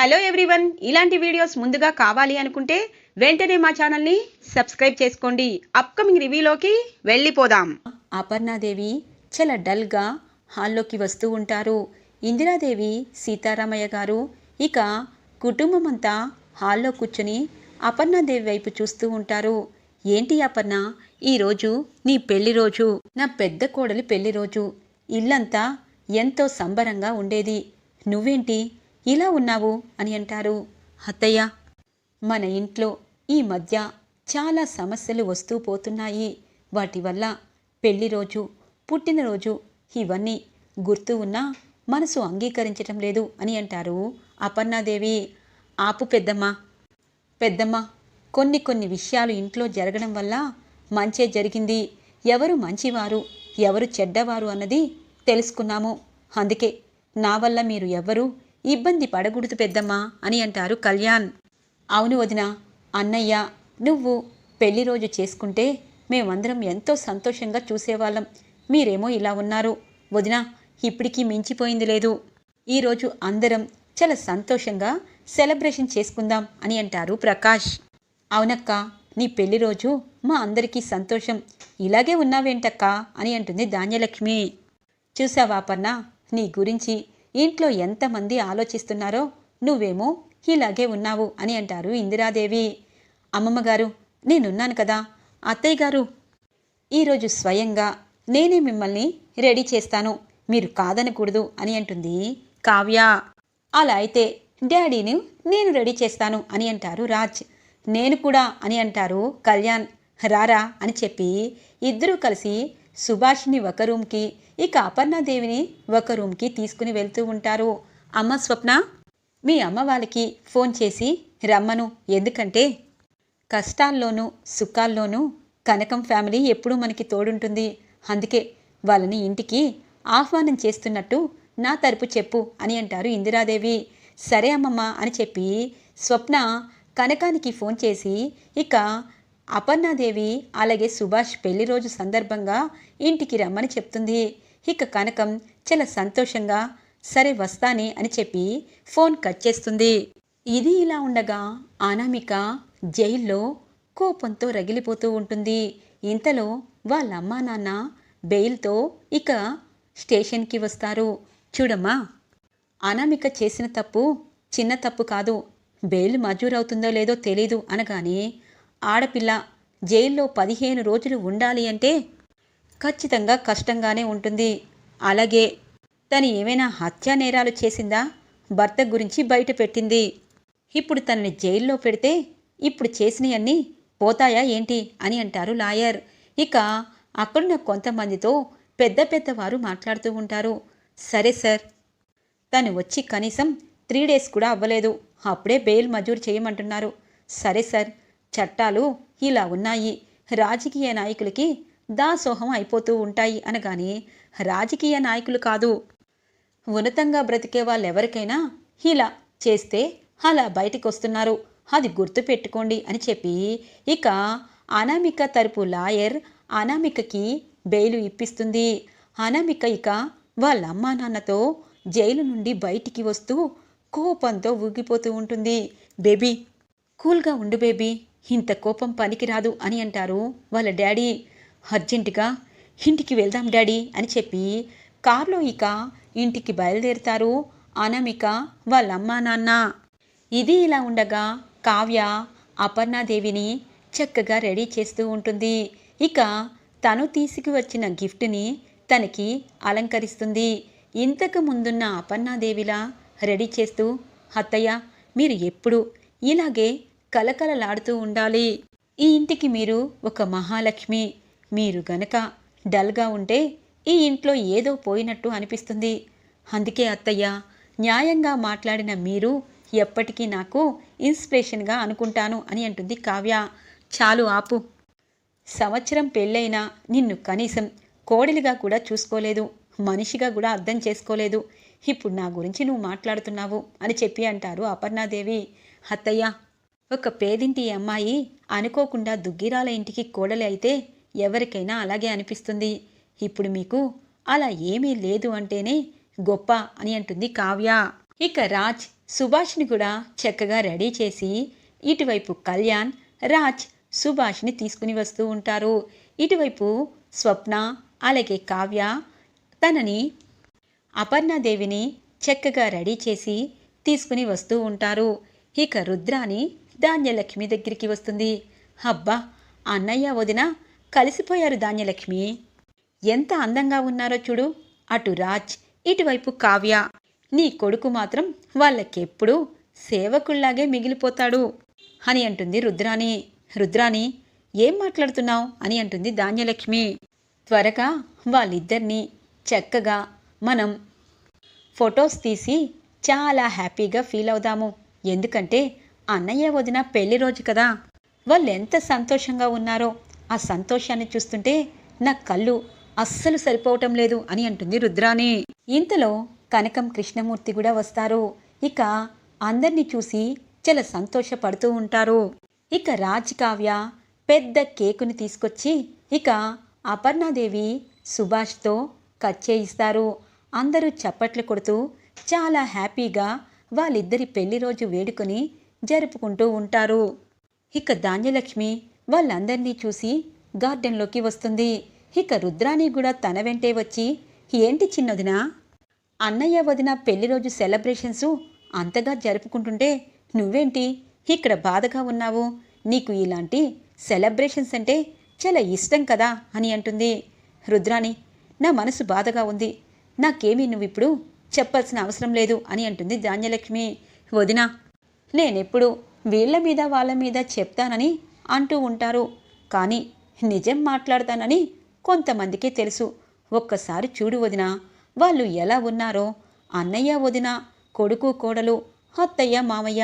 Hello everyone ఇలాంటి videos ముందుగా కావాలి అనుకుంటే వెంటనే మా ఛానల్ని సబ్స్క్రైబ్ చేసుకోండి. అప్కమింగ్ రివ్యూలోకి వెళ్ళిపోదాం. అపర్ణాదేవి చాలా డల్గా హాల్లోకి వస్తూ ఉంటారు. ఇందిరాదేవి సీతారామయ్య గారు ఇక కుటుంబం అంతా హాల్లో కూర్చుని అపర్ణాదేవి వైపు చూస్తూ ఉంటారు. ఏంటి అపర్ణ ఈరోజు నీ పెళ్ళి రోజు? నా పెద్ద కోడలి పెళ్ళి రోజు. ఇల్లంతా ఎంతో సంబరంగా ఉండేది. నువ్వేంటి ఇలా ఉన్నావు? అని అంటారు. అత్తయ్య మన ఇంట్లో ఈ మధ్య చాలా సమస్యలు వస్తూ పోతున్నాయి. వాటి వల్ల పెళ్ళి రోజు పుట్టినరోజు ఇవన్నీ గుర్తు ఉన్నా మనసు అంగీకరించటం లేదు అని అంటారు అపర్ణాదేవి. ఆపు పెద్దమ్మ పెద్దమ్మ కొన్ని కొన్ని విషయాలు ఇంట్లో జరగడం వల్ల మంచే జరిగింది. ఎవరు మంచివారు ఎవరు చెడ్డవారు అన్నది తెలుసుకున్నాము. అందుకే నా వల్ల మీరు ఎవరు ఇబ్బంది పడకూడదు పెద్దమ్మా అని అంటారు కళ్యాణ్. అవును వదిన అన్నయ్య నువ్వు పెళ్ళి రోజు చేసుకుంటే మేమందరం ఎంతో సంతోషంగా చూసేవాళ్ళం. మీరేమో ఇలా ఉన్నారు. వదిన ఇప్పటికీ మించిపోయింది లేదు. ఈరోజు అందరం చాలా సంతోషంగా సెలబ్రేషన్ చేసుకుందాం అని అంటారు ప్రకాష్. అవునక్క నీ పెళ్ళి రోజు మా అందరికీ సంతోషం. ఇలాగే ఉన్నావేంటక్క అని అంటుంది ధాన్యలక్ష్మి. చూసావా అపర్ణ నీ గురించి ఇంట్లో ఎంతమంది ఆలోచిస్తున్నారో నువ్వేమో ఇలాగే ఉన్నావు అని అంటారు ఇందిరాదేవి. అమ్మమ్మగారు నేనున్నాను కదా. అత్తయ్య గారు ఈరోజు స్వయంగా నేనే మిమ్మల్ని రెడీ చేస్తాను. మీరు కాదనకూడదు అని అంటుంది కావ్య. అలా అయితే డాడీని నేను రెడీ చేస్తాను అని అంటారు రాజ్. నేను కూడా అని అంటారు కళ్యాణ్. రారా అని చెప్పి ఇద్దరూ కలిసి సుభాష్ని ఒక రూమ్కి ఇక అపర్ణాదేవిని ఒక రూమ్కి తీసుకుని వెళ్తూ ఉంటారు. అమ్మ స్వప్న మీ అమ్మ వాళ్ళకి ఫోన్ చేసి రమ్మను ఎందుకంటే కష్టాల్లోనూ సుఖాల్లోనూ కనకం ఫ్యామిలీ ఎప్పుడూ మనకి తోడుంటుంది. అందుకే వాళ్ళని ఇంటికి ఆహ్వానం చేస్తున్నట్టు నా తరపు చెప్పు అని అంటారు ఇందిరాదేవి. సరే అమ్మమ్మ అని చెప్పి స్వప్న కనకానికి ఫోన్ చేసి ఇక అపర్ణాదేవి అలాగే సుభాష్ పెళ్ళి రోజు సందర్భంగా ఇంటికి రమ్మని చెప్తుంది. ఇక కనకం చాలా సంతోషంగా సరే వస్తానే అని చెప్పి ఫోన్ కట్ చేస్తుంది. ఇది ఇలా ఉండగా అనామిక జైల్లో కోపంతో రగిలిపోతూ ఉంటుంది. ఇంతలో వాళ్ళ అమ్మా నాన్న బెయిల్తో ఇక స్టేషన్కి వస్తారు. చూడమ్మా అనామిక చేసిన తప్పు చిన్న తప్పు కాదు. బెయిల్ అవుతుందో లేదో తెలీదు అనగానే ఆడపిల్ల జైల్లో పదిహేను రోజులు ఉండాలి అంటే ఖచ్చితంగా కష్టంగానే ఉంటుంది. అలాగే తను ఏమైనా హత్యా నేరాలు చేసిందా? భర్త గురించి బయట పెట్టింది. ఇప్పుడు తనని జైల్లో పెడితే ఇప్పుడు చేసినవన్నీ పోతాయా ఏంటి అని అంటారు లాయర్. ఇక అక్కడున్న కొంతమందితో పెద్ద పెద్దవారు మాట్లాడుతూ ఉంటారు. సరే సార్. తను వచ్చి కనీసం త్రీ డేస్ కూడా అవ్వలేదు. అప్పుడే బెయిల్ మంజూరు చేయమంటున్నారు. సరే సార్. చట్టాలు ఇలా ఉన్నాయి. రాజకీయ నాయకులకి దాసోహం అయిపోతూ ఉంటాయి అనగానే రాజకీయ నాయకులు కాదు. ఉన్నతంగా బ్రతికే వాళ్ళెవరికైనా ఇలా చేస్తే అలా బయటికి వస్తున్నారు అది గుర్తుపెట్టుకోండి అని చెప్పి ఇక అనామిక తరపు లాయర్ అనామికకి బెయిలు ఇప్పిస్తుంది. అనామిక ఇక వాళ్ళ అమ్మా నాన్నతో జైలు నుండి బయటికి వస్తూ కోపంతో ఊగిపోతూ ఉంటుంది. బేబీ కూల్గా ఉండు బేబీ ఇంత కోపం పనికిరాదు అని అంటారు వాళ్ళ డాడీ. అర్జెంటుగా ఇంటికి వెళ్దాం డాడీ అని చెప్పి కారులో ఇక ఇంటికి బయలుదేరుతారు అనామిక వాళ్ళ అమ్మా నాన్న. ఇది ఇలా ఉండగా కావ్య అపర్ణాదేవిని చక్కగా రెడీ చేస్తూ ఉంటుంది. ఇక తను తీసుకువచ్చిన గిఫ్ట్ని తనకి అలంకరిస్తుంది. ఇంతకు ముందున్న అపర్ణాదేవిలా రెడీ చేస్తూ అత్తయ్య మీరు ఎప్పుడు ఇలాగే కలకలలాడుతూ ఉండాలి. ఈ ఇంటికి మీరు ఒక మహాలక్ష్మి. మీరు గనక డల్గా ఉంటే ఈ ఇంట్లో ఏదో పోయినట్టు అనిపిస్తుంది. అందుకే అత్తయ్య న్యాయంగా మాట్లాడిన మీరు ఎప్పటికీ నాకు ఇన్స్పిరేషన్గా అనుకుంటాను అని అంటుంది కావ్య. చాలు ఆపు. సంవత్సరం పెళ్ళైనా నిన్ను కనీసం కోడలిగా కూడా చూసుకోలేదు మనిషిగా కూడా అర్థం చేసుకోలేదు. ఇప్పుడు నా గురించి నువ్వు మాట్లాడుతున్నావు అని చెప్పి అంటారు అపర్ణాదేవి. అత్తయ్య ఒక పేదింటి అమ్మాయి అనుకోకుండా దుగ్గిరాల ఇంటికి కోడలి అయితే ఎవరికైనా అలాగే అనిపిస్తుంది. ఇప్పుడు మీకు అలా ఏమీ లేదు అంటేనే గొప్ప అని అంటుంది కావ్య. ఇక రాజ్ సుభాష్ని కూడా చక్కగా రెడీ చేసి ఇటువైపు కళ్యాణ్ రాజ్ సుభాష్ని తీసుకుని వస్తూ ఉంటారు. ఇటువైపు స్వప్న అలాగే కావ్య తనని అపర్ణాదేవిని చక్కగా రెడీ చేసి తీసుకుని వస్తూ ఉంటారు. ఇక రుద్రాని ధాన్యలక్ష్మి దగ్గరికి వస్తుంది. అబ్బా! అన్నయ్య వదిన కలిసిపోయారు ధాన్యలక్ష్మి. ఎంత అందంగా ఉన్నారో చూడు. అటు రాజ్ ఇటువైపు కావ్య. నీ కొడుకు మాత్రం వాళ్ళకెప్పుడు సేవకుల్లాగే మిగిలిపోతాడు అని అంటుంది రుద్రాణి. రుద్రాణి ఏం మాట్లాడుతున్నావు? అని అంటుంది ధాన్యలక్ష్మి. త్వరగా వాళ్ళిద్దరినీ చక్కగా మనం ఫొటోస్ తీసి చాలా హ్యాపీగా ఫీల్ అవుదాము. ఎందుకంటే అన్నయ్య వదిన పెళ్ళి రోజు కదా. వాళ్ళు ఎంత సంతోషంగా ఉన్నారో ఆ సంతోషాన్ని చూస్తుంటే నా కళ్ళు అస్సలు సరిపోవటం లేదు అని అంటుంది రుద్రాణి. ఇంతలో కనకం కృష్ణమూర్తి కూడా వస్తారు. ఇక అందరినీ చూసి చాలా సంతోషపడుతూ ఉంటారు. ఇక రాజ్ కావ్య పెద్ద కేకుని తీసుకొచ్చి ఇక అపర్ణాదేవి సుభాష్తో కట్ చేయిస్తారు. అందరూ చప్పట్లు కొడుతూ చాలా హ్యాపీగా వాళ్ళిద్దరి పెళ్ళి రోజు వేడుకొని జరుపుకుంటూ ఉంటారు. ఇక ధాన్యలక్ష్మి వాళ్ళందరినీ చూసి గార్డెన్లోకి వస్తుంది. ఇక రుద్రాణి కూడా తన వెంటే వచ్చి ఏంటి చిన్నదినా? అన్నయ్య వదిన పెళ్ళి రోజు సెలబ్రేషన్స్ అంతగా జరుపుకుంటుంటే నువ్వేంటి? ఇక్కడ బాధగా ఉన్నావు. నీకు ఇలాంటి సెలబ్రేషన్స్ అంటే చాలా ఇష్టం కదా అని అంటుంది. రుద్రాణి నా మనసు బాధగా ఉంది. నాకేమీ నువ్విప్పుడు చెప్పాల్సిన అవసరం లేదు అని అంటుంది ధాన్యలక్ష్మి. వదినా నేనెప్పుడు వీళ్ళ మీద వాళ్ళ మీద చెప్తానని అంటూ ఉంటారు. కానీ నిజం మాట్లాడతానని కొంతమందికే తెలుసు. ఒక్కసారి చూడు వదినా వాళ్ళు ఎలా ఉన్నారో. అన్నయ్య వదిన కొడుకు కోడలు అత్తయ్య మామయ్య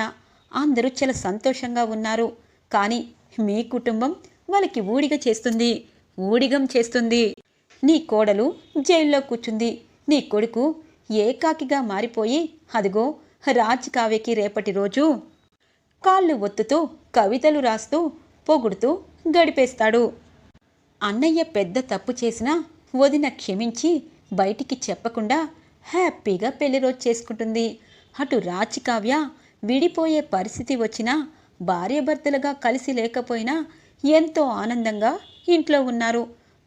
అందరూ చాలా సంతోషంగా ఉన్నారు. కానీ మీ కుటుంబం వాళ్ళకి ఊడిగ చేస్తుంది. ఊడిగం చేస్తుంది. నీ కోడలు జైల్లో కూర్చుంది. నీ కొడుకు ఏకాకిగా మారిపోయి అదిగో రాజ్ కావ్యకి రేపటి రోజు కాళ్ళు ఒత్తుతూ కవితలు రాస్తూ పొగుడుతూ గడిపేస్తాడు. అన్నయ్య పెద్ద తప్పు చేసినా వదిన క్షమించి బయటికి చెప్పకుండా హ్యాపీగా పెళ్ళి రోజు చేసుకుంటుంది. అటు రాచికావ్య విడిపోయే పరిస్థితి వచ్చినా భార్యాభర్తలుగా కలిసి లేకపోయినా ఎంతో ఆనందంగా ఇంట్లో ఉన్నారు.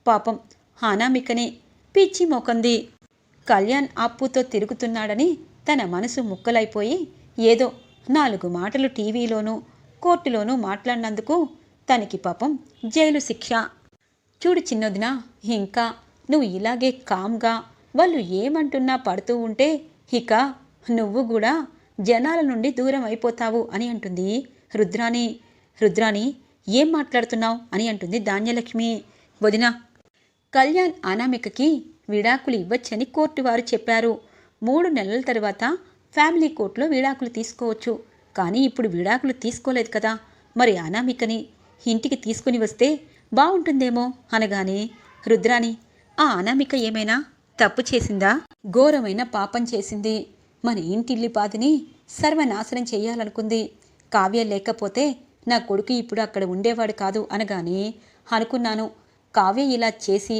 పాపం హానామికని పిచ్చి మొకంది. కళ్యాణ్ అప్పుతో తిరుగుతున్నాడని తన మనసు ముక్కలైపోయి ఏదో నాలుగు మాటలు టీవీలోనూ కోర్టులోనూ మాట్లాడినందుకు తనకి పాపం జైలు శిక్ష. చూడు చిన్నదిన ఇంకా నువ్వు ఇలాగే కామ్గా వాళ్ళు ఏమంటున్నా పడుతూ ఉంటే ఇక నువ్వు కూడా జనాల నుండి దూరం అయిపోతావు అని అంటుంది రుద్రాణి. రుద్రాణి ఏం మాట్లాడుతున్నావు అని అంటుంది ధాన్యలక్ష్మి. వదిన కళ్యాణ్ అనామికకి విడాకులు ఇవ్వచ్చని కోర్టు వారు చెప్పారు. మూడు నెలల తర్వాత ఫ్యామిలీ కోర్టులో విడాకులు తీసుకోవచ్చు. కానీ ఇప్పుడు విడాకులు తీసుకోలేదు కదా. మరి అనామికని ఇంటికి తీసుకుని వస్తే బాగుంటుందేమో అనగానే రుద్రాని ఆ అనామిక ఏమైనా తప్పు చేసిందా? ఘోరమైన పాపం చేసింది. మన ఇంటిల్లిపాదిని సర్వనాశనం చేయాలనుకుంది. కావ్య లేకపోతే నా కొడుకు ఇప్పుడు అక్కడ ఉండేవాడు కాదు అనగానే అనుకున్నాను. కావ్య ఇలా చేసి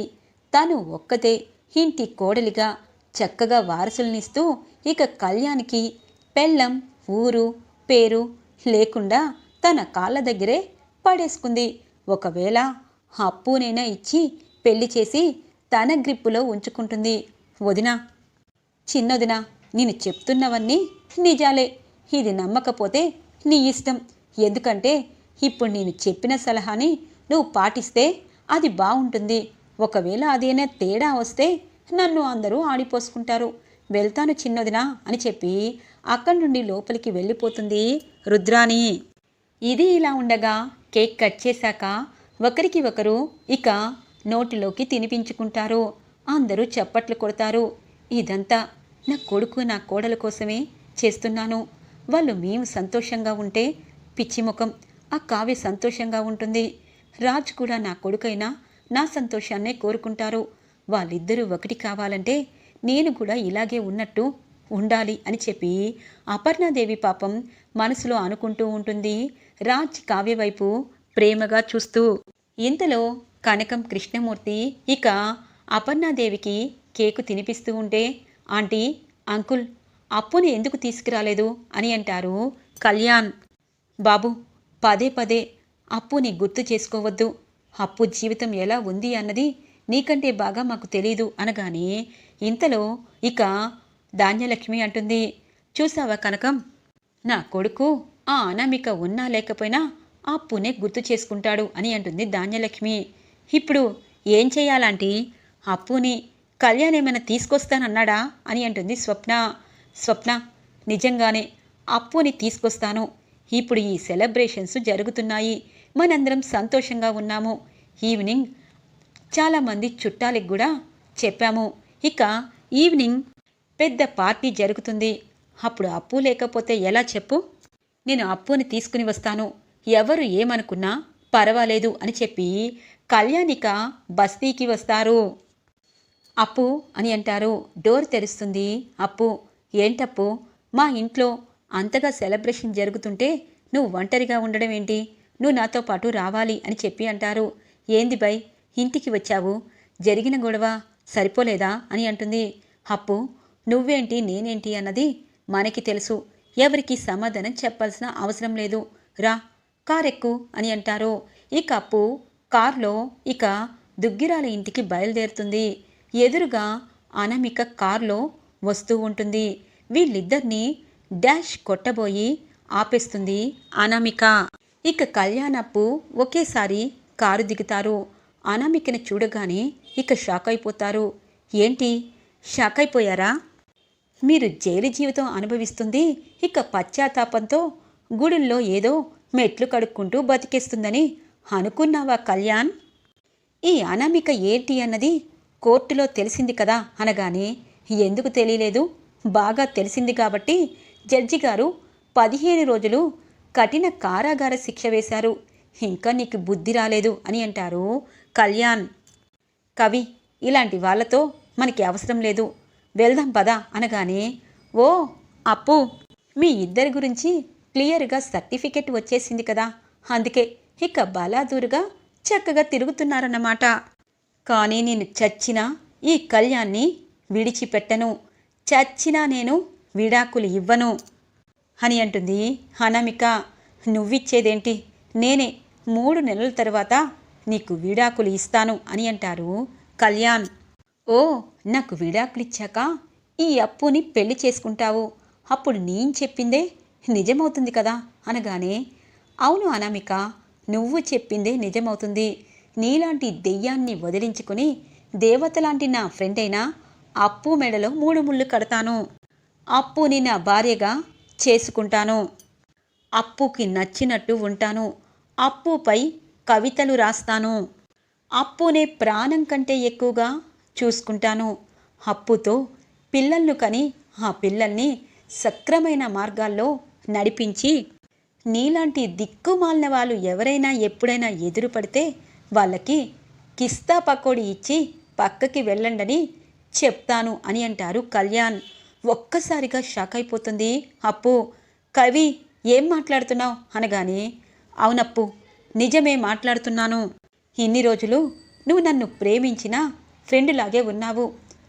తను ఒక్కతే ఇంటి కోడలిగా చక్కగా వారసులనిస్తూ ఇక కళ్యాణ్కి పెళ్ళం ఊరు పేరు లేకుండా తన కాళ్ళ దగ్గరే పడేసుకుంది. ఒకవేళ అప్పునైనా ఇచ్చి పెళ్ళి చేసి తన గ్రిప్పులో ఉంచుకుంటుంది. వదినా చిన్నదినా నేను చెప్తున్నవన్నీ నిజాలే. ఇది నమ్మకపోతే నీ ఇష్టం. ఎందుకంటే ఇప్పుడు నేను చెప్పిన సలహాని నువ్వు పాటిస్తే అది బాగుంటుంది. ఒకవేళ అదేనా తేడా వస్తే నన్ను అందరూ ఆడిపోసుకుంటారు. వెళ్తాను చిన్నదినా అని చెప్పి అక్కడి నుండి లోపలికి వెళ్ళిపోతుంది రుద్రాని ఇది ఇలా ఉండగా కేక్ కట్ చేశాక ఒకరికి ఒకరు ఇక నోటిలోకి తినిపించుకుంటారు. అందరూ చప్పట్లు కొడతారు. ఇదంతా నా కొడుకు నా కోడల కోసమే చేస్తున్నాను. వాళ్ళు మేము సంతోషంగా ఉంటే పిచ్చి ముఖం ఆ కావ్య సంతోషంగా ఉంటుంది. రాజ్ కూడా నా కొడుకైనా నా సంతోషాన్నే కోరుకుంటారు. వాళ్ళిద్దరూ ఒకటి కావాలంటే నేను కూడా ఇలాగే ఉన్నట్టు ఉండాలి అని చెప్పి అపర్ణాదేవి పాపం మనసులో అనుకుంటూ ఉంటుంది. రాజ్ కావ్య వైపు ప్రేమగా చూస్తూ ఇంతలో కనకం కృష్ణమూర్తి ఇక అపర్ణాదేవికి కేకు తినిపిస్తూ ఉంటే ఆంటీ అంకుల్ అప్పుని ఎందుకు తీసుకురాలేదు? అని అంటారు కళ్యాణ్. బాబు పదే పదే అప్పుని గుర్తు చేసుకోవద్దు. అప్పు జీవితం ఎలా ఉంది అన్నది నీకంటే బాగా మాకు తెలీదు అనగానే ఇంతలో ఇక ధాన్యలక్ష్మి అంటుంది. చూసావా కనకం? నా కొడుకు ఆ అనామిక ఉన్నా లేకపోయినా ఆ అప్పునే గుర్తు చేసుకుంటాడు అని అంటుంది ధాన్యలక్ష్మి. ఇప్పుడు ఏం చేయాలంటే? అప్పుని కళ్యాణ్ ఏమైనా తీసుకొస్తానన్నాడా? అని అంటుంది స్వప్న. స్వప్న నిజంగానే అప్పుని తీసుకొస్తాను. ఇప్పుడు ఈ సెలబ్రేషన్స్ జరుగుతున్నాయి. మనందరం సంతోషంగా ఉన్నాము. ఈవినింగ్ చాలామంది చుట్టాలకు కూడా చెప్పాము. ఇక ఈవినింగ్ పెద్ద పార్టీ జరుగుతుంది. అప్పుడు అప్పు లేకపోతే ఎలా చెప్పు? నేను అప్పుని తీసుకుని వస్తాను. ఎవరు ఏమనుకున్నా పర్వాలేదు అని చెప్పి కళ్యాణిక బస్తీకి వస్తారు. అప్పు అని అంటారు. డోర్ తెరుస్తుంది. అప్పు ఏంటప్పు? మా ఇంట్లో అంతగా సెలబ్రేషన్ జరుగుతుంటే నువ్వు ఒంటరిగా ఉండడం ఏంటి? నువ్వు నాతో పాటు రావాలి అని చెప్పి అంటారు. ఏంది బై ఇంటికి వచ్చావు? జరిగిన గొడవ సరిపోలేదా అని అంటుంది. అప్పు నువ్వేంటి నేనేంటి అన్నది మనకి తెలుసు. ఎవరికి సమాధానం చెప్పాల్సిన అవసరం లేదు. రా కారెక్కు అని అంటారు. ఇక అప్పు కార్లో ఇక దుగ్గిరాల ఇంటికి బయలుదేరుతుంది. ఎదురుగా అనామిక కార్లో వస్తూ ఉంటుంది. వీళ్ళిద్దరినీ డాష్ కొట్టబోయి ఆపేస్తుంది అనామిక. ఇక కళ్యాణప్పు ఒకేసారి కారు దిగుతారు. అనామికని చూడగానే ఇక షాక్ అయిపోతారు. ఏంటి? షాక్ అయిపోయారా? మీరు జైలు జీవితం అనుభవిస్తుంది ఇక పశ్చాత్తాపంతో గుడుల్లో ఏదో మెట్లు కడుక్కుంటూ బతికేస్తుందని అనుకున్నావా కళ్యాణ్? ఈ అనామిక ఏంటి అన్నది కోర్టులో తెలిసింది కదా అనగానే ఎందుకు తెలియలేదు? బాగా తెలిసింది కాబట్టి జడ్జి గారు పదిహేను రోజులు కఠిన కారాగార శిక్ష వేశారు. ఇంకా నీకు బుద్ధి రాలేదు అని అంటారు కళ్యాణ్. కవి ఇలాంటి వాళ్ళతో మనకి అవసరం లేదు. వెళ్దాం పదా అనగానే ఓ అప్పు. మీ ఇద్దరి గురించి క్లియర్గా సర్టిఫికెట్ వచ్చేసింది కదా. అందుకే ఇక బలాదూరుగా చక్కగా తిరుగుతున్నారన్నమాట. కానీ నేను చచ్చినా ఈ కళ్యాణ్ని విడిచిపెట్టను. చచ్చినా నేను విడాకులు ఇవ్వను. అని అంటుంది అనామిక. నువ్విచ్చేదేంటి? నేనే మూడు నెలల తర్వాత నీకు విడాకులు ఇస్తాను అని అంటారు కళ్యాణ్. ఓ నాకు విడాకులిచ్చాక ఈ అప్పుని పెళ్ళి చేసుకుంటావు. అప్పుడు నేను చెప్పిందే నిజమవుతుంది కదా? అనగానే అవును అనామిక నువ్వు చెప్పిందే నిజమవుతుంది. నీలాంటి దెయ్యాన్ని వదిలించుకుని దేవతలాంటి నా ఫ్రెండ్ అయినా అప్పు మెడలో మూడు ముళ్ళు కడతాను. అప్పుని నా భార్యగా చేసుకుంటాను. అప్పుకి నచ్చినట్టు ఉంటాను. అప్పుపై కవితలు రాస్తాను. అప్పునే ప్రాణం కంటే ఎక్కువగా చూసుకుంటాను. అప్పుతో పిల్లలను కని ఆ పిల్లల్ని సక్రమైన మార్గాల్లో నడిపించి నీలాంటి దిక్కుమాలిన వాళ్ళు ఎవరైనా ఎప్పుడైనా ఎదురుపడితే వాళ్ళకి కిస్తా పకోడీ ఇచ్చి పక్కకి వెళ్ళండని చెప్తాను అని అంటారు కళ్యాణ్. ఒక్కసారిగా షాక్ అయిపోతుంది. అప్పు కవి ఏం మాట్లాడుతున్నావు? అనగానే అవునప్పు నిజమే మాట్లాడుతున్నాను. ఇన్ని రోజులు నువ్వు నన్ను ప్రేమించినా ఫ్రెండ్లాగే ఉన్నావు.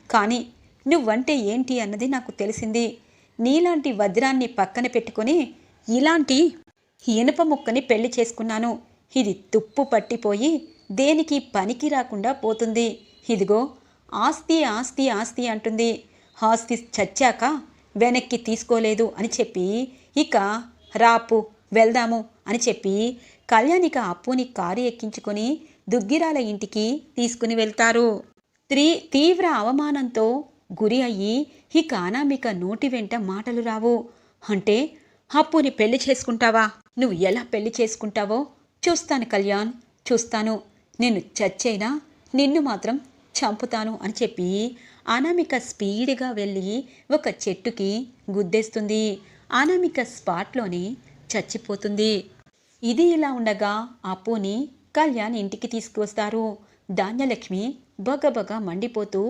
కానీ నువ్వంటే ఏంటి అన్నది నాకు తెలిసింది. నీలాంటి వజ్రాన్ని పక్కన పెట్టుకొని ఇలాంటి ఇనుప ముక్కని పెళ్ళి చేసుకున్నాను. ఇది తుప్పు పట్టిపోయి దేనికి పనికి రాకుండా పోతుంది. ఇదిగో ఆస్తి ఆస్తి ఆస్తి అంటుంది. ఆస్తి చచ్చాక వెనక్కి తీసుకోలేదు అని చెప్పి ఇక రాపు వెళ్దాము అని చెప్పి కళ్యాణిక అప్పుని కారు ఎక్కించుకొని దుగ్గిరాల ఇంటికి తీసుకుని వెళ్తారు. త్రీ తీవ్ర అవమానంతో గురి అయ్యి ఇక అనామిక నోటి వెంట మాటలు రావు. అంటే అప్పుని పెళ్ళి చేసుకుంటావా? నువ్వు ఎలా పెళ్ళి చేసుకుంటావో? చూస్తాను కళ్యాణ్ చూస్తాను. నేను చచ్చైనా నిన్ను మాత్రం చంపుతాను అని చెప్పి అనామిక స్పీడ్గా వెళ్ళి ఒక చెట్టుకి గుద్దేస్తుంది. అనామిక స్పాట్లోనే చచ్చిపోతుంది. ఇది ఇలా ఉండగా అప్పుని కళ్యాణ్ ఇంటికి తీసుకువస్తారు. ధాన్యలక్ష్మి బగబగ మండిపోతూ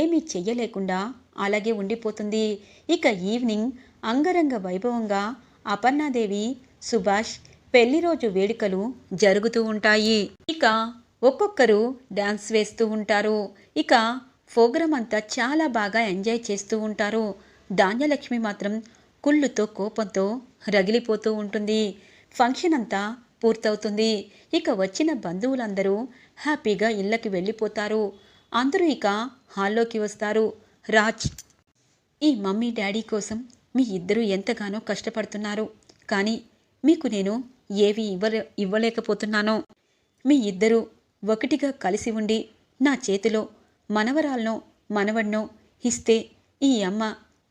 ఏమీ చెయ్యలేకుండా అలాగే ఉండిపోతుంది. ఇక ఈవినింగ్ అంగరంగ వైభవంగా అపర్ణాదేవి సుభాష్ పెళ్ళి రోజు వేడుకలు జరుగుతూ ఉంటాయి. ఇక ఒక్కొక్కరు డ్యాన్స్ వేస్తూ ఉంటారు. ఇక ప్రోగ్రామ్ అంతా చాలా బాగా ఎంజాయ్ చేస్తూ ఉంటారు. ధాన్యలక్ష్మి మాత్రం కుళ్ళుతో కోపంతో రగిలిపోతూ ఉంటుంది. ఫంక్షన్ అంతా పూర్తవుతుంది. ఇక వచ్చిన బంధువులందరూ హ్యాపీగా ఇళ్ళకి వెళ్ళిపోతారు. అందరూ ఇక హాల్లోకి వస్తారు. రాజ్ ఈ మమ్మీ డాడీ కోసం మీ ఇద్దరూ ఎంతగానో కష్టపడుతున్నారు. కానీ మీకు నేను ఏవి ఇవ్వలే ఇవ్వలేకపోతున్నానో. మీ ఇద్దరూ ఒకటిగా కలిసి ఉండి నా చేతిలో మనవరాలను మనవడ్నో ఇస్తే ఈ అమ్మ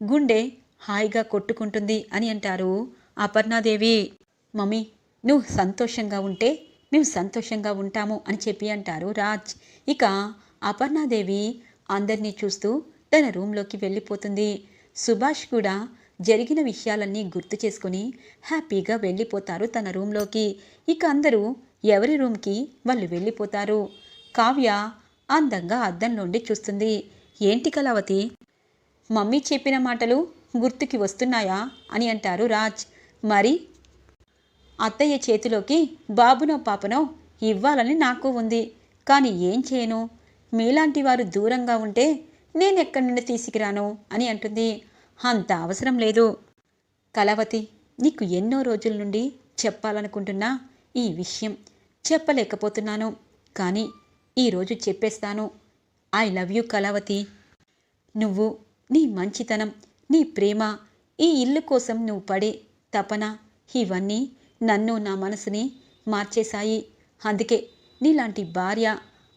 గుండె హాయిగా కొట్టుకుంటుంది అని అంటారు అపర్ణాదేవి. మమ్మీ నువ్వు సంతోషంగా ఉంటే మేము సంతోషంగా ఉంటాము అని చెప్పి అంటారు రాజ్. ఇక అపర్ణాదేవి అందరినీ చూస్తూ తన రూమ్లోకి వెళ్ళిపోతుంది. సుభాష్ కూడా జరిగిన విషయాలన్నీ గుర్తు చేసుకుని హ్యాపీగా వెళ్ళిపోతారు తన రూమ్లోకి. ఇక అందరూ ఎవరి రూమ్కి వాళ్ళు వెళ్ళిపోతారు? కావ్య అందంగా అద్దంలోండి చూస్తుంది. ఏంటి కళావతి? మమ్మీ చెప్పిన మాటలు గుర్తుకి వస్తున్నాయా అని అంటారు రాజ్. మరి అత్తయ్య చేతిలోకి బాబునో పాపనో ఇవ్వాలని నాకు ఉంది. కానీ ఏం చేయను? మీలాంటి వారు దూరంగా ఉంటే నేనెక్కడి నుండి తీసుకురాను? అని అంటుంది. అంత అవసరం లేదు. కళావతి నీకు ఎన్నో రోజుల నుండి చెప్పాలనుకుంటున్నా ఈ విషయం. చెప్పలేకపోతున్నాను. కానీ ఈరోజు చెప్పేస్తాను. I love you Kalavathi. నువ్వు నీ మంచితనం నీ ప్రేమ ఈ ఇల్లు కోసం నువ్వు పడే తపన ఇవన్నీ నన్ను నా మనసుని మార్చేశాయి. అందుకే నీలాంటి భార్య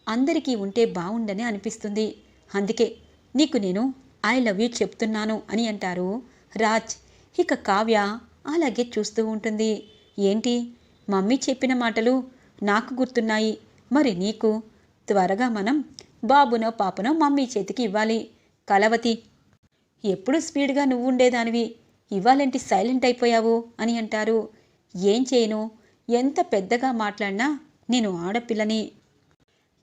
అందరికీ ఉంటే బాగుండని అనిపిస్తుంది. అందుకే నీకు నేను ఐ లవ్ యూ చెప్తున్నాను అని అంటారు రాజ్. ఇక కావ్య అలాగే చూస్తూ ఉంటుంది. ఏంటి? మమ్మీ చెప్పిన మాటలు నాకు గుర్తున్నాయి. మరి నీకు? త్వరగా మనం బాబునో పాపనో మమ్మీ చేతికి ఇవ్వాలి. కలవతి ఎప్పుడు స్పీడ్గా నువ్వు ఉండేదానివి ఇవ్వాలంటే సైలెంట్ అయిపోయావు అని అంటారు. ఏం చేయను? ఎంత పెద్దగా మాట్లాడినా నేను ఆడపిల్లని.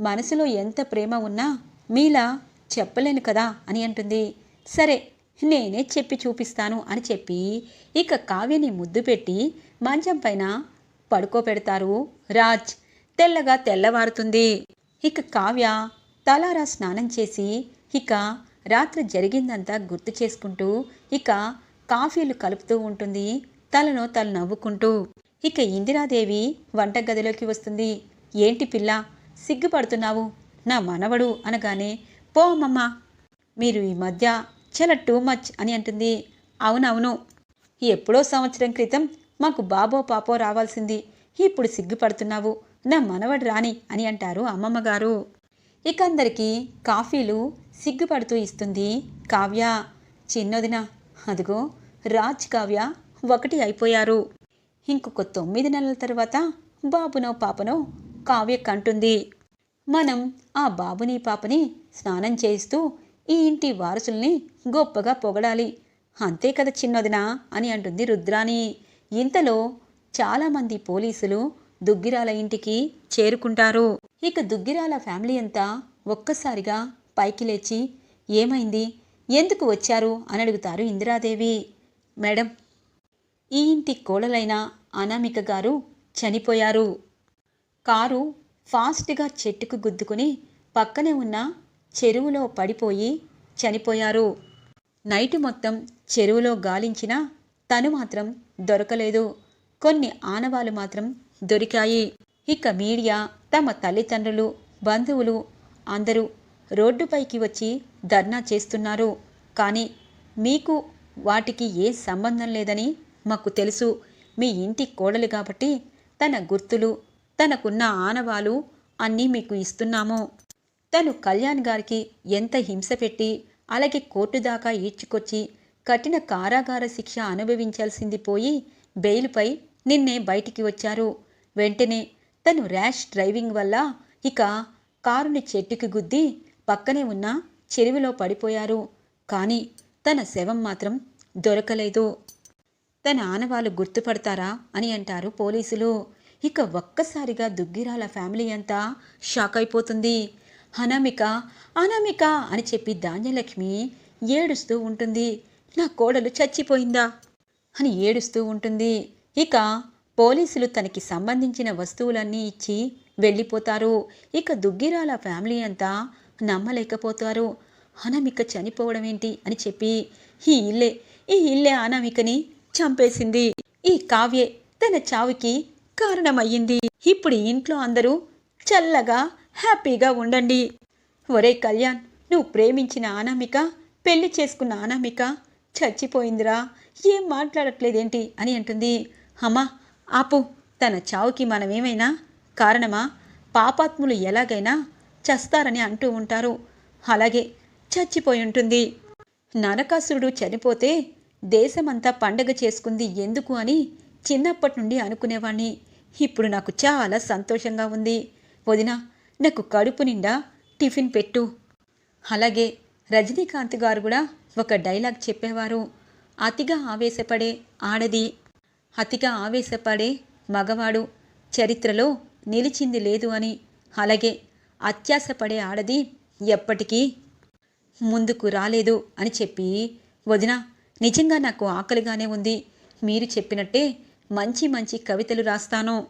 మనసులో ఎంత ప్రేమ ఉన్నా మీలా చెప్పలేను కదా అని అంటుంది. సరే నేనే చెప్పి చూపిస్తాను అని చెప్పి ఇక కావ్యని ముద్దు పెట్టి మంచం పైన పడుకోబెడతారు. రాజ్ తెల్లగా తెల్లవారుతుంది. ఇక కావ్య తలారా స్నానం చేసి ఇక రాత్రి జరిగిందంతా గుర్తు చేసుకుంటూ ఇక కాఫీలు కలుపుతూ ఉంటుంది. తలను తలు నవ్వుకుంటూ ఇక ఇందిరాదేవి వంటగదిలోకి వస్తుంది. ఏంటి పిల్ల సిగ్గుపడుతున్నావు? నా మనవడు అనగానే పో అమ్మమ్మ మీరు ఈ మధ్య చాలా టూ మచ్ అని అంటుంది. అవునవును. ఎప్పుడో సంవత్సరం క్రితం మాకు బాబో పాపో రావాల్సింది. ఇప్పుడు సిగ్గుపడుతున్నావు. నా మనవడు రాని అని అంటారు అమ్మమ్మ గారు. ఇక అందరికీ కాఫీలు సిగ్గుపడుతూ ఇస్తుంది కావ్య. చిన్నదిన అదిగో రాజ్ కావ్య ఒకటి అయిపోయారు. ఇంకొక తొమ్మిది నెలల తర్వాత బాబునో పాపనో కావ్య కంటుంది. మనం ఆ బాబుని పాపని స్నానం చేయిస్తూ ఈ ఇంటి వారసుల్ని గొప్పగా పొగడాలి. అంతే కదా చిన్నదినా అని అంటుంది రుద్రాణి. ఇంతలో చాలామంది పోలీసులు దుగ్గిరాల ఇంటికి చేరుకుంటారు. ఇక దుగ్గిరాల ఫ్యామిలీ అంతా ఒక్కసారిగా పైకి లేచి ఏమైంది? ఎందుకు వచ్చారు? అని అడుగుతారు ఇందిరాదేవి. మేడం ఈ ఇంటి కోడలైన అనామిక గారు చనిపోయారు. కారు ఫాస్ట్గా చెట్టుకు గుద్దుకుని పక్కనే ఉన్న చెరువులో పడిపోయి చనిపోయారు. నైట్ మొత్తం చెరువులో గాలించినా తను మాత్రం దొరకలేదు. కొన్ని ఆనవాలు మాత్రం దొరికాయి. ఇక మీడియా తమ తల్లిదండ్రులు బంధువులు అందరూ రోడ్డుపైకి వచ్చి ధర్నా చేస్తున్నారు. కానీ మీకు వాటికి ఏ సంబంధం లేదని మాకు తెలుసు మీ ఇంటి కోడలు కాబట్టి తన గుర్తులు తనకున్న ఆనవాలు అన్నీ మీకు ఇస్తున్నాము. తను కళ్యాణ్ గారికి ఎంత హింస పెట్టి అలాగే కోర్టు దాకా ఈడ్చుకొచ్చి కఠిన కారాగార శిక్ష అనుభవించాల్సింది పోయి బెయిల్పై నిన్నే బయటికి వచ్చారు. వెంటనే తను ర్యాష్ డ్రైవింగ్ వల్ల ఇక కారుని చెట్టుకి గుద్ది పక్కనే ఉన్న చెరువులో పడిపోయారు. కానీ తన శవం మాత్రం దొరకలేదు. తన ఆనవాళ్ళు గుర్తుపడతారా? అని అంటారు పోలీసులు. ఇక ఒక్కసారిగా దుగ్గిరాల ఫ్యామిలీ అంతా షాక్ అయిపోతుంది. అనామిక అనామిక! అని చెప్పి ధాన్యలక్ష్మి ఏడుస్తూ ఉంటుంది. నా కోడలు చచ్చిపోయిందా? అని ఏడుస్తూ ఉంటుంది. ఇక పోలీసులు తనకి సంబంధించిన వస్తువులన్నీ ఇచ్చి వెళ్ళిపోతారు. ఇక దుగ్గిరాల ఫ్యామిలీ అంతా నమ్మలేకపోతారు. అనామిక చనిపోవడం ఏంటి? అని చెప్పి ఈ ఇల్లే ఈ ఇల్లే అనామికని చంపేసింది. ఈ కావ్యే తన చావుకి కారణమయ్యింది. ఇప్పుడు ఇంట్లో అందరూ చల్లగా హ్యాపీగా ఉండండి. ఒరే కళ్యాణ్ నువ్వు ప్రేమించిన అనామిక పెళ్ళి చేసుకున్న అనామిక చచ్చిపోయిందిరా. ఏం మాట్లాడట్లేదేంటి అని అంటుంది. అమ్మా ఆపు. తన చావుకి మనమేమైనా కారణమా? పాపాత్ములు ఎలాగైనా చస్తారని అంటూ ఉంటారు. అలాగే చచ్చిపోయి ఉంటుంది. నరకాసురుడు చనిపోతే దేశమంతా పండగ చేసుకుంది ఎందుకు అని చిన్నప్పటి నుండి అనుకునేవాణ్ణి. ఇప్పుడు నాకు చాలా సంతోషంగా ఉంది. వదిన నాకు కడుపు నిండా టిఫిన్ పెట్టు. అలాగే రజనీకాంత్ గారు కూడా ఒక డైలాగ్ చెప్పేవారు. అతిగా ఆవేశపడే ఆడది అతిగా ఆవేశపడే మగవాడు చరిత్రలో నిలిచింది లేదు అని అలాగే అత్యాశపడే ఆడది ఎప్పటికీ ముందుకు రాలేదు అని చెప్పి వదిన నిజంగా నాకు ఆకలిగానే ఉంది. మీరు చెప్పినట్టే మంచి మంచి కవితలు రాస్తాను.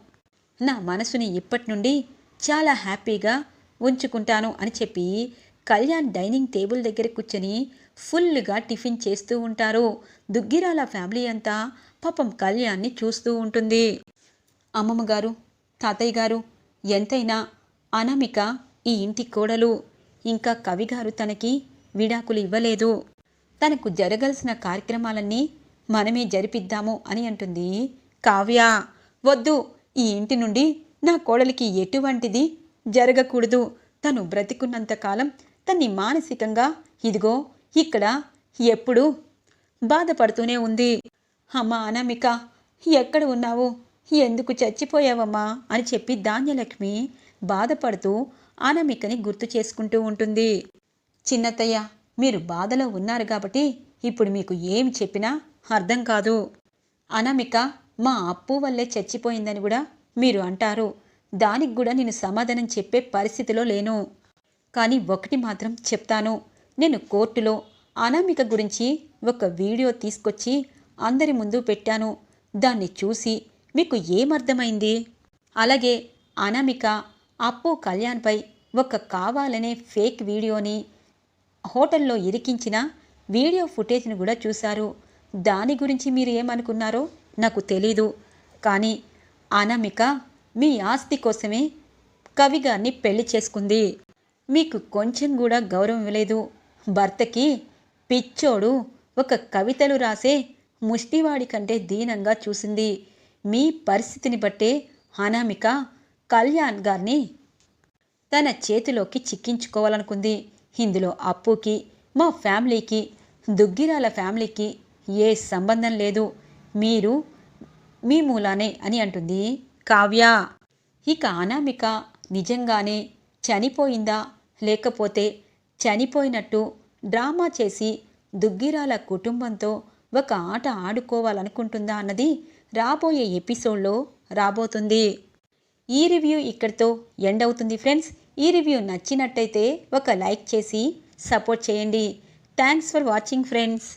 నా మనసుని ఇప్పటి నుండి చాలా హ్యాపీగా ఉంచుకుంటాను అని చెప్పి కళ్యాణ్ డైనింగ్ టేబుల్ దగ్గర కూర్చొని ఫుల్గా టిఫిన్ చేస్తూ ఉంటారు. దుగ్గిరాల ఫ్యామిలీ అంతా పాపం కళ్యాణ్ని చూస్తూ ఉంటుంది. అమ్మమ్మ గారు తాతయ్య గారు ఎంతైనా అనామిక ఈ ఇంటి కోడలు. ఇంకా కవిగారు తనకి విడాకులు ఇవ్వలేదు. తనకు జరగాల్సిన కార్యక్రమాలన్నీ మనమే జరిపిద్దాము అని అంటుంది కావ్య. వద్దు ఈ ఇంటి నుండి నా కోడలికి ఎటువంటిది జరగకూడదు. తను బ్రతికున్నంతకాలం తన్ని మానసికంగా ఇదిగో ఇక్కడ ఎప్పుడు బాధపడుతూనే ఉంది. అమ్మా అనామిక ఎక్కడ ఉన్నావు? ఎందుకు చచ్చిపోయావమ్మా? అని చెప్పి ధాన్యలక్ష్మి బాధపడుతూ అనామికని గుర్తు చేసుకుంటూ ఉంటుంది. చిన్నతయ్య మీరు బాధలో ఉన్నారు కాబట్టి ఇప్పుడు మీకు ఏం చెప్పినా అర్థం కాదు. అనామిక మా అప్పు వల్లే చచ్చిపోయిందని కూడా మీరు అంటారు. దానికి కూడా నేను సమాధానం చెప్పే పరిస్థితిలో లేను. కానీ ఒకటి మాత్రం చెప్తాను. నేను కోర్టులో అనామిక గురించి ఒక వీడియో తీసుకొచ్చి అందరి ముందు పెట్టాను. దాన్ని చూసి మీకు ఏమర్థమైంది? అలాగే అనామిక అప్పు కళ్యాణ్పై ఒక కావాలనే ఫేక్ వీడియోని హోటల్లో ఇరికించిన వీడియో ఫుటేజ్ని కూడా చూశారు. దాని గురించి మీరు ఏమనుకున్నారో నాకు తెలీదు. కానీ అనామిక మీ ఆస్తి కోసమే కవిగారిని పెళ్ళి చేసుకుంది. మీకు కొంచెం కూడా గౌరవం ఇవ్వలేదు భర్తకి పిచ్చోడు ఒక కవితలు రాసే ముష్టివాడి కంటే దీనంగా చూసింది. మీ పరిస్థితిని బట్టే అనామిక కళ్యాణ్ గారిని తన చేతిలోకి చిక్కించుకోవాలనుకుంది. ఇందులో అప్పుకి మా ఫ్యామిలీకి దుగ్గిరాల ఫ్యామిలీకి ఏ సంబంధం లేదు. మీరు మీ మూలానే అని అంటుంది కావ్య. ఇక అనామిక నిజంగానే చనిపోయిందా? లేకపోతే చనిపోయినట్టు డ్రామా చేసి దుగ్గిరాల కుటుంబంతో ఒక ఆట ఆడుకోవాలనుకుంటుందా అన్నది రాబోయే ఎపిసోడ్లో రాబోతుంది. ఈ రివ్యూ ఇక్కడితో ఎండ్ అవుతుంది ఫ్రెండ్స్. ఈ రివ్యూ నచ్చినట్టయితే ఒక లైక్ చేసి సపోర్ట్ చేయండి. Thanks for watching friends